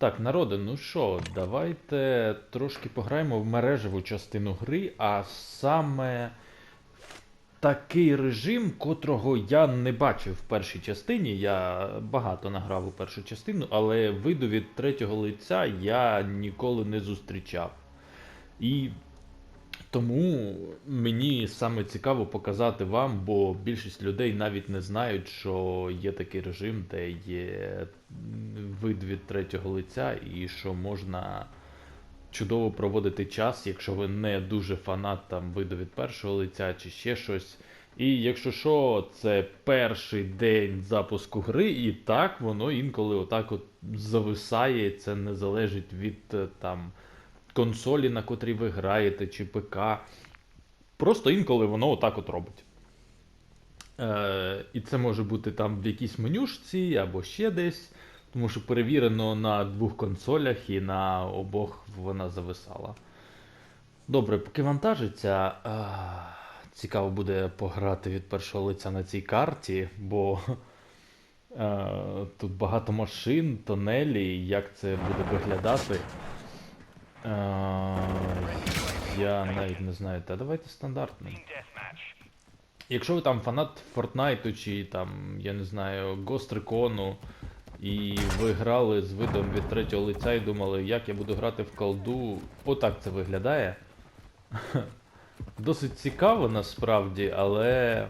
Так, народи, ну що, давайте трошки пограємо в мережеву частину гри, а саме такий режим, котрого я не бачив в першій частині. Я багато награв у першу частину, але виду від третього лиця я ніколи не зустрічав. І тому мені саме цікаво показати вам, бо більшість людей навіть не знають, що є такий режим, де є вид від третього лиця, і що можна чудово проводити час, якщо ви не дуже фанат там виду від першого лиця чи ще щось. І якщо що, це перший день запуску гри, і так воно інколи отак от зависає. Це не залежить від е, там консолі, на котрій ви граєте, чи ПК. Просто інколи воно отак от робить. Е, і це може бути там в якійсь менюшці або ще десь, тому що перевірено на двох консолях і на обох вона зависала. Добре, поки вантажиться, цікаво буде пограти від першого лиця на цій карті, бо тут багато машин, тонелі, як це буде виглядати. Я навіть не знаю, та давайте стандартний. Якщо ви там фанат Фортнайту чи там, я не знаю, Recon, і ви грали з видом від третього лиця і думали, як я буду грати в колду, отак це виглядає. Досить цікаво насправді, але.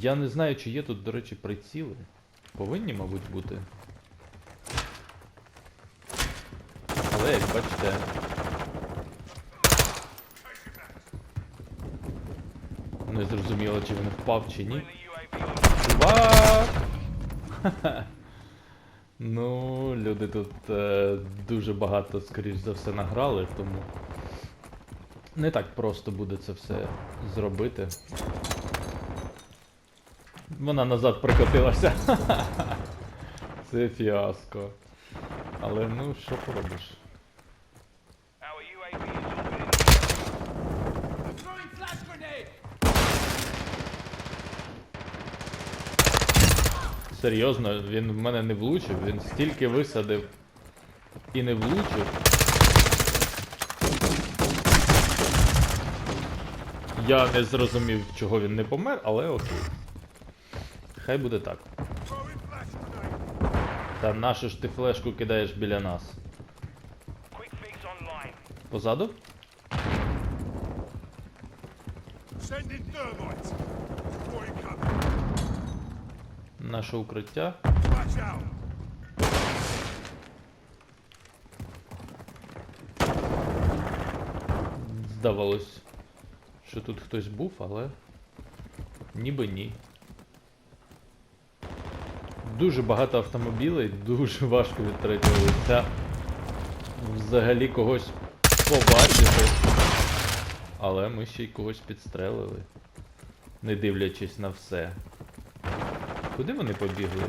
Я не знаю, чи є тут, до речі, приціли. Повинні, мабуть, бути. Але як бачите. Не зрозуміло, чи він впав чи ні. Чувак! Ну, люди тут е, дуже багато, скоріш за все, награли, тому не так просто буде це все зробити. Вона назад прикотилася. Це фіаско. Але ну, що поробиш? Серйозно, він в мене не влучив, він стільки висадив і не влучив. Я не зрозумів, чого він не помер, але окей. Хай буде так. Та нашу ж ти флешку кидаєш біля нас. Позаду? Наше укриття. Здавалось, що тут хтось був, але ніби ні. Дуже багато автомобілей, дуже важко від третього лиця взагалі когось побачити. Але ми ще й когось підстрелили, не дивлячись на все. Куди вони побігли?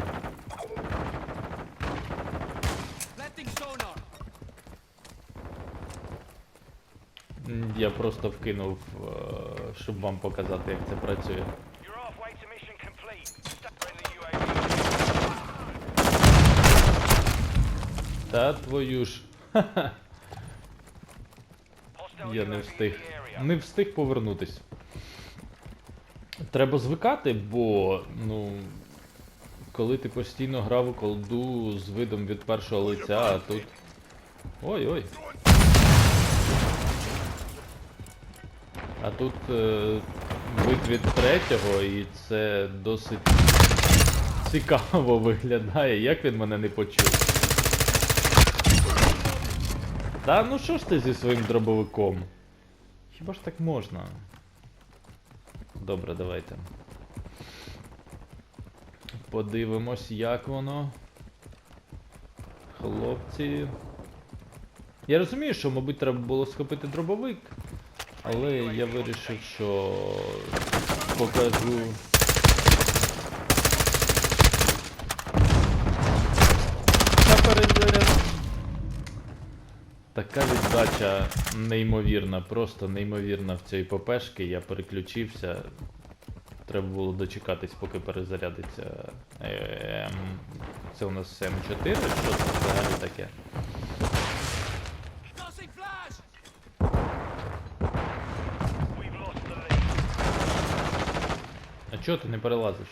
Я просто вкинув, е, щоб вам показати, як це працює. Та твою ж. Я не встиг. Не встиг повернутись. Треба звикати, бо, ну. Коли ти постійно грав у колду з видом від першого лиця, а тут. Ой-ой. А тут е, вид від третього, і це досить цікаво виглядає. Як він мене не почув? Та ну що ж ти зі своїм дробовиком? Хіба ж так можна? Добре, давайте. Подивимось, як воно. Хлопці. Я розумію, що, мабуть, треба було схопити дробовик, але я вирішив, що покажу. Така віддача неймовірна, просто неймовірна в цій ППшки. Я переключився. Треба було дочекатись, поки перезарядиться. Ем... це у нас М4? Що це взагалі таке? А чого ти не перелазиш?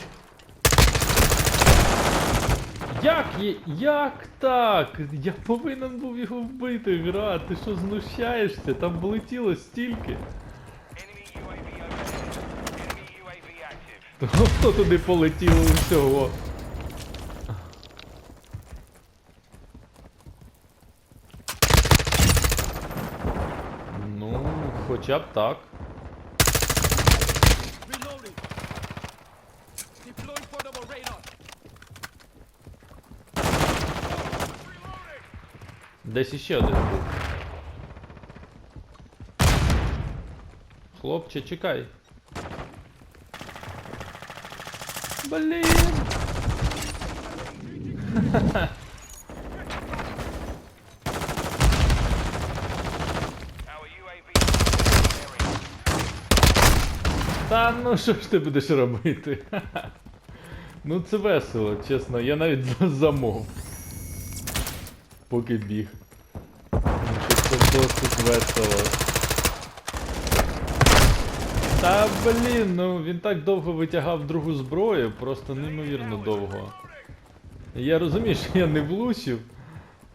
Як є? Як так? Я повинен був його вбити, гра. Ти що знущаєшся? Там влетіло стільки. Просто туди полетіло всього. Ну, хоча б так. Десь іще один був. Хлопче, чекай. Блін. Та ну що ж ти будеш робити? ну це весело, чесно, я навіть за- замовк. Поки біг. Це досить весело. Та блін, ну він так довго витягав другу зброю, просто неймовірно довго. Я розумію, що я не влучив.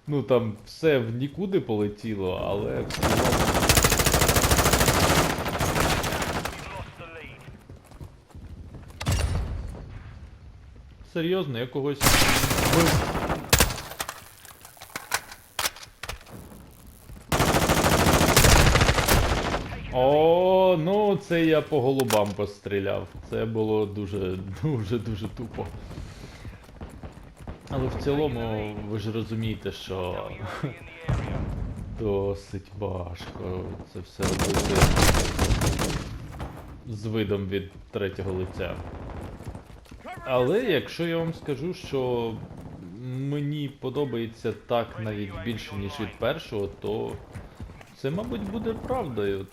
Ну там все в нікуди полетіло, але. Серйозно, я когось вбив. О, це я по голубам постріляв. Це було дуже, дуже, дуже тупо. Але в цілому ви ж розумієте, що досить важко це все робити з видом від третього лиця. Але якщо я вам скажу, що мені подобається так навіть більше, ніж від першого, то це, мабуть, буде правдою.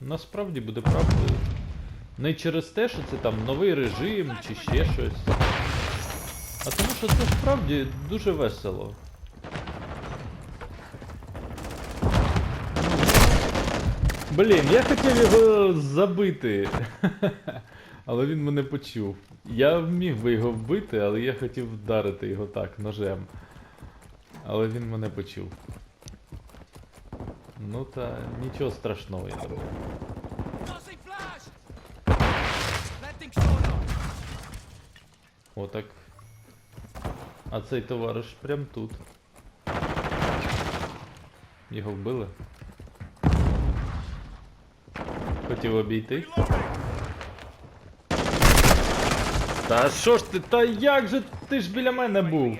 Насправді буде правдою. Не через те, що це там новий режим чи ще щось. А тому що це справді дуже весело. Блін, я хотів його забити. Але він мене почув. Я міг би його вбити, але я хотів вдарити його так, ножем. Але він мене почув. Ну та нічого страшного, я думаю. Отак. А цей товариш прям тут. Його вбили. Хотів обійти. Та що ж ти, та як же ти ж біля мене був?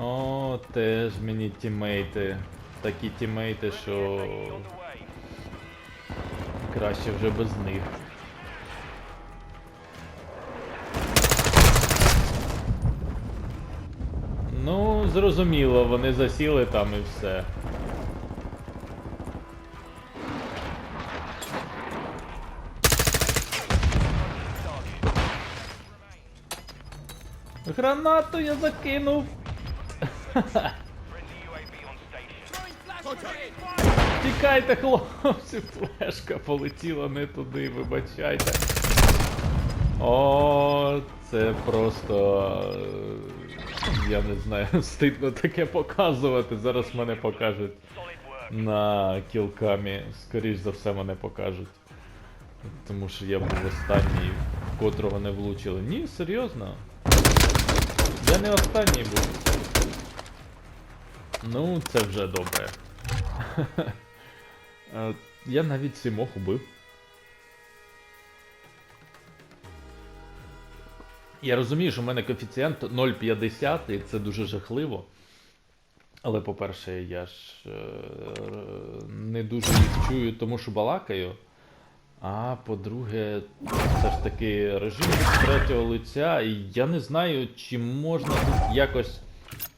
О, теж мені тімейти. Такі тімейти, що краще вже без них. Ну, зрозуміло, вони засіли там і все. Гранату я закинув. Тікайте, хлопці, флешка полетіла не туди, вибачайте. О, це просто. е, Я не знаю, стидно таке показувати. Зараз мене покажуть на кілкамі. Скоріш за все мене покажуть. Тому що я був останній, в котрого не влучили. Ні, серйозно. Я не останній був. Ну, це вже добре. Е, Я навіть сімох убив. Я розумію, що в мене коефіцієнт 0,50 і це дуже жахливо. Але, по-перше, я ж е, не дуже їх чую, тому що балакаю. А по-друге, все ж таки режим третього лиця, і я не знаю, чи можна тут якось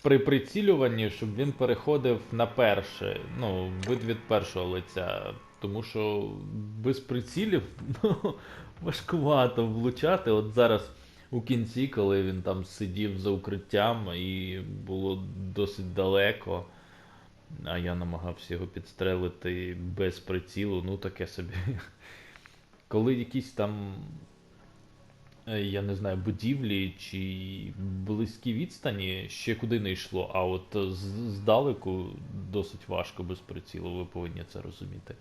при прицілюванні, щоб він переходив на перше, ну, вид від першого лиця. Тому що без прицілів ну, важкувато влучати. От зараз у кінці, коли він там сидів за укриттям і було досить далеко, а я намагався його підстрелити без прицілу, ну таке собі. Коли якісь там, я не знаю, будівлі чи близькі відстані ще куди не йшло, а от здалеку досить важко без прицілу, ви повинні це розуміти.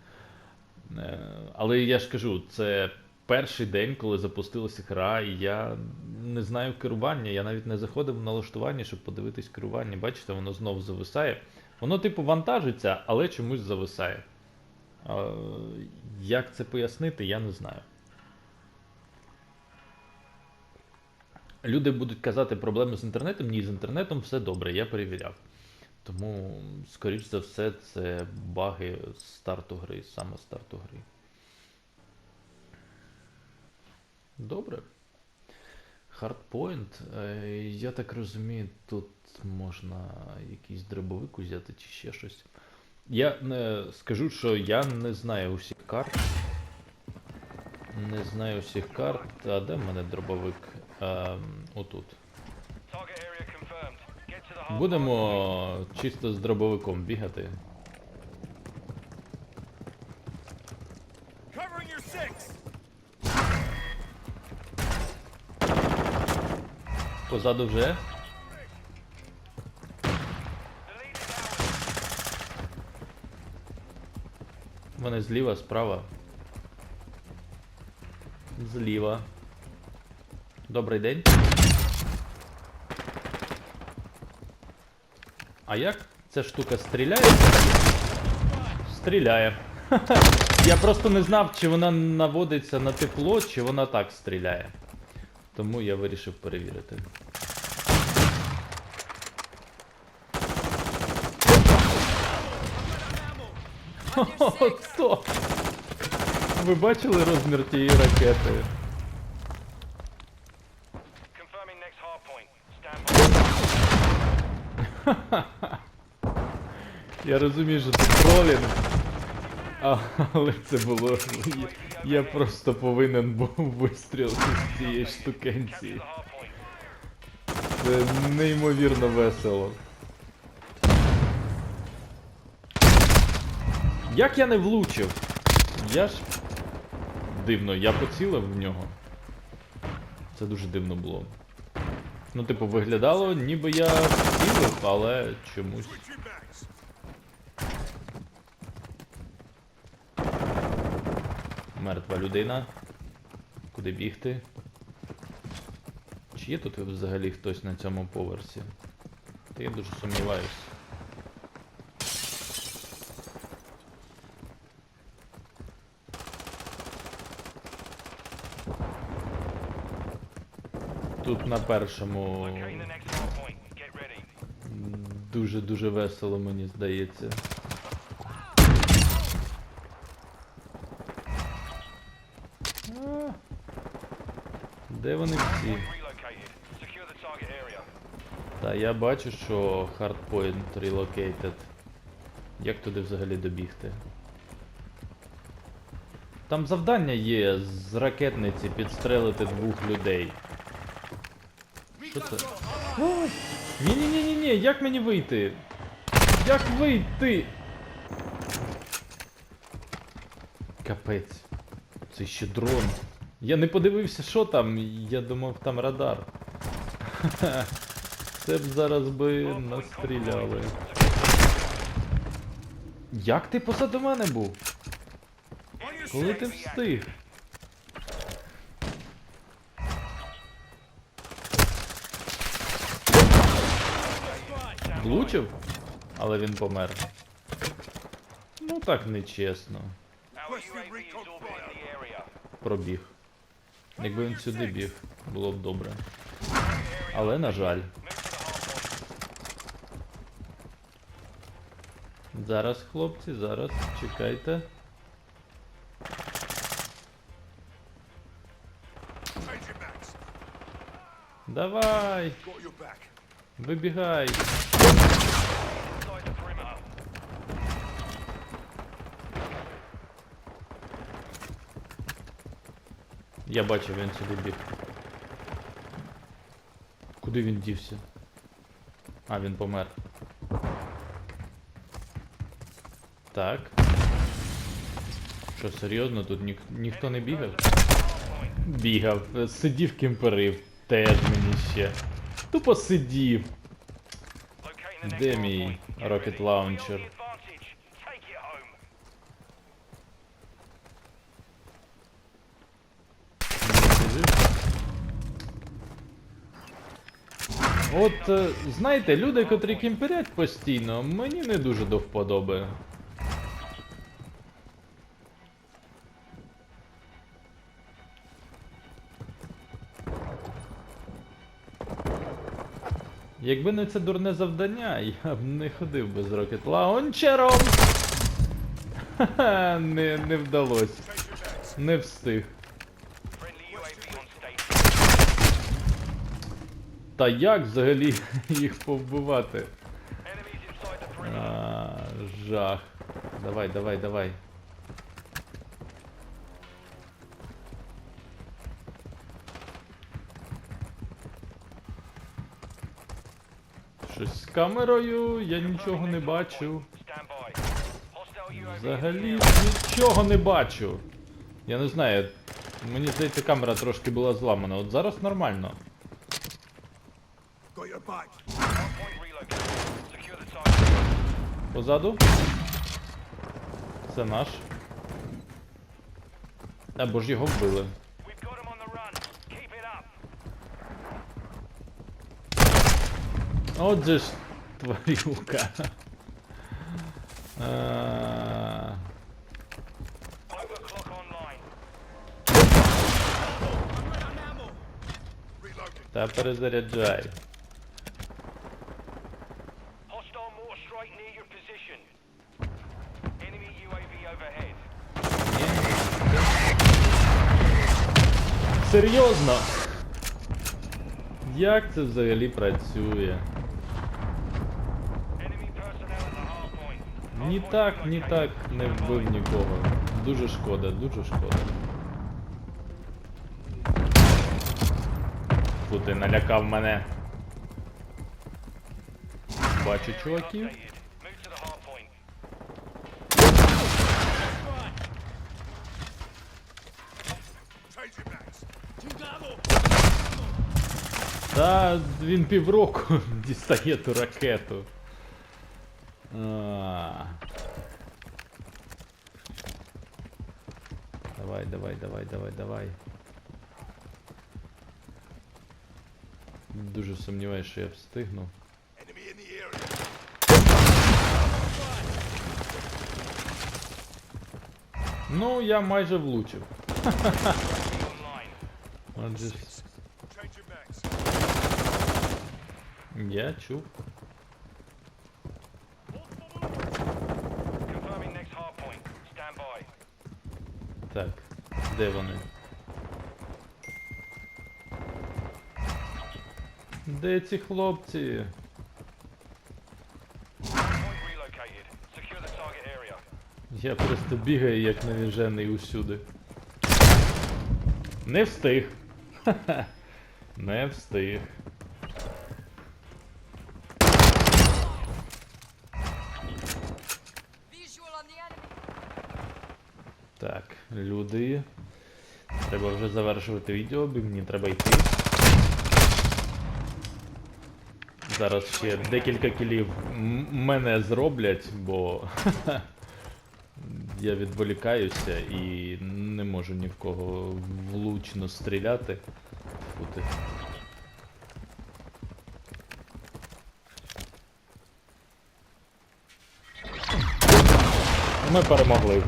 Е, Але я ж кажу, це перший день, коли запустилася гра, і я не знаю керування. Я навіть не заходив в налаштування, щоб подивитись керування. Бачите, воно знов зависає. Воно, типу, вантажиться, але чомусь зависає. Е, Як це пояснити, я не знаю. Люди будуть казати проблеми з інтернетом. Ні, з інтернетом все добре, я перевіряв. Тому, скоріш за все, це баги старту гри, саме старту гри. Добре. Hardpoint. Е, Я так розумію, тут можна якийсь дробовик взяти чи ще щось. Я не скажу, що я не знаю усіх карт. Не знаю усіх карт. А де в мене дробовик? Ем, отут. Будемо чисто з дробовиком бігати. Позаду вже. Вони зліва, справа. Зліва. Добрий день. А як ця штука стріляє? Стріляє. Я просто не знав, чи вона наводиться на тепло, чи вона так стріляє. Тому я вирішив перевірити. Ото! Ви бачили розмір тієї ракети? Next hard point. Stand by. Я розумію, що це тролінг. Але це було. Я, просто повинен був вистрілити з цієї штукенції. Point. Це неймовірно весело. Як я не влучив? Я ж. Дивно, я поцілив в нього. Це дуже дивно було. Ну, типу, виглядало, ніби я цілив, але чомусь. Мертва людина. Куди бігти? Чи є тут взагалі хтось на цьому поверсі? Та я дуже сумніваюсь. Тут на першому дуже-дуже весело, мені здається. А, Де вони всі? Та я бачу, що hardpoint relocated. Як туди взагалі добігти? Там завдання є з ракетниці підстрелити двох людей. Що це? Ні-ні-ні-ні, як мені вийти? Як вийти? Капець. Це ще дрон. Я не подивився, що там. Я думав, там радар. Це б зараз би настріляли. Як ти позаду мене був? Коли ти встиг? Влучив? Але він помер. Ну так нечесно. Пробіг. Якби він сюди біг, було б добре. Але на жаль. Зараз, хлопці, зараз, чекайте. Давай! Вибігай! Я бачив, він сюди біг. Куди він дівся? А, він помер. Так. Що, серйозно, тут нік- ніхто не бігав? Бігав, сидів кемперив. Теж мені ще. Тупо сидів. Де мій rocket launcher? От, е, знаєте, люди, котрі кемперять постійно, мені не дуже до вподоби. Якби не це дурне завдання, я б не ходив би з рокет лаунчером. Ха-ха, не, не вдалося. Не встиг. Та як взагалі їх повбивати? А, жах. Давай, давай, давай. Щось з камерою, я нічого не бачу. Взагалі нічого не бачу. Я не знаю. Мені здається, камера трошки була зламана. От зараз нормально. Позаду. Це наш. Або ж його вбили. Отже ж, тварюка. А. Та перезаряджай. Серйозно? Як це взагалі працює? Ні так, ні так не вбив нікого. Дуже шкода, дуже шкода. Фу, ти налякав мене. Бачу чуваків. Та він півроку дістає ту ракету. А. Давай, давай, давай, давай, давай. Дуже сумніваюся, що я встигну. Enemy in the area. Ну, я майже влучив. Online. Отже, ж, Change your backs. я чув. Confirming next hard point. Stand by. Так, де вони? Де ці хлопці? Я просто бігаю як навіжений усюди. Не встиг. Ха-ха. Не встиг. Треба вже завершувати відео, бо мені треба йти. Зараз ще декілька кілів мене зроблять, бо я відволікаюся і не можу ні в кого влучно стріляти. Фу. Ми перемогли.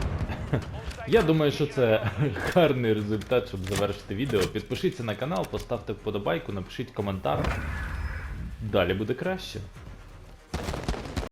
Я думаю, що це гарний результат, щоб завершити відео. Підпишіться на канал, поставте вподобайку, напишіть коментар. Далі буде краще.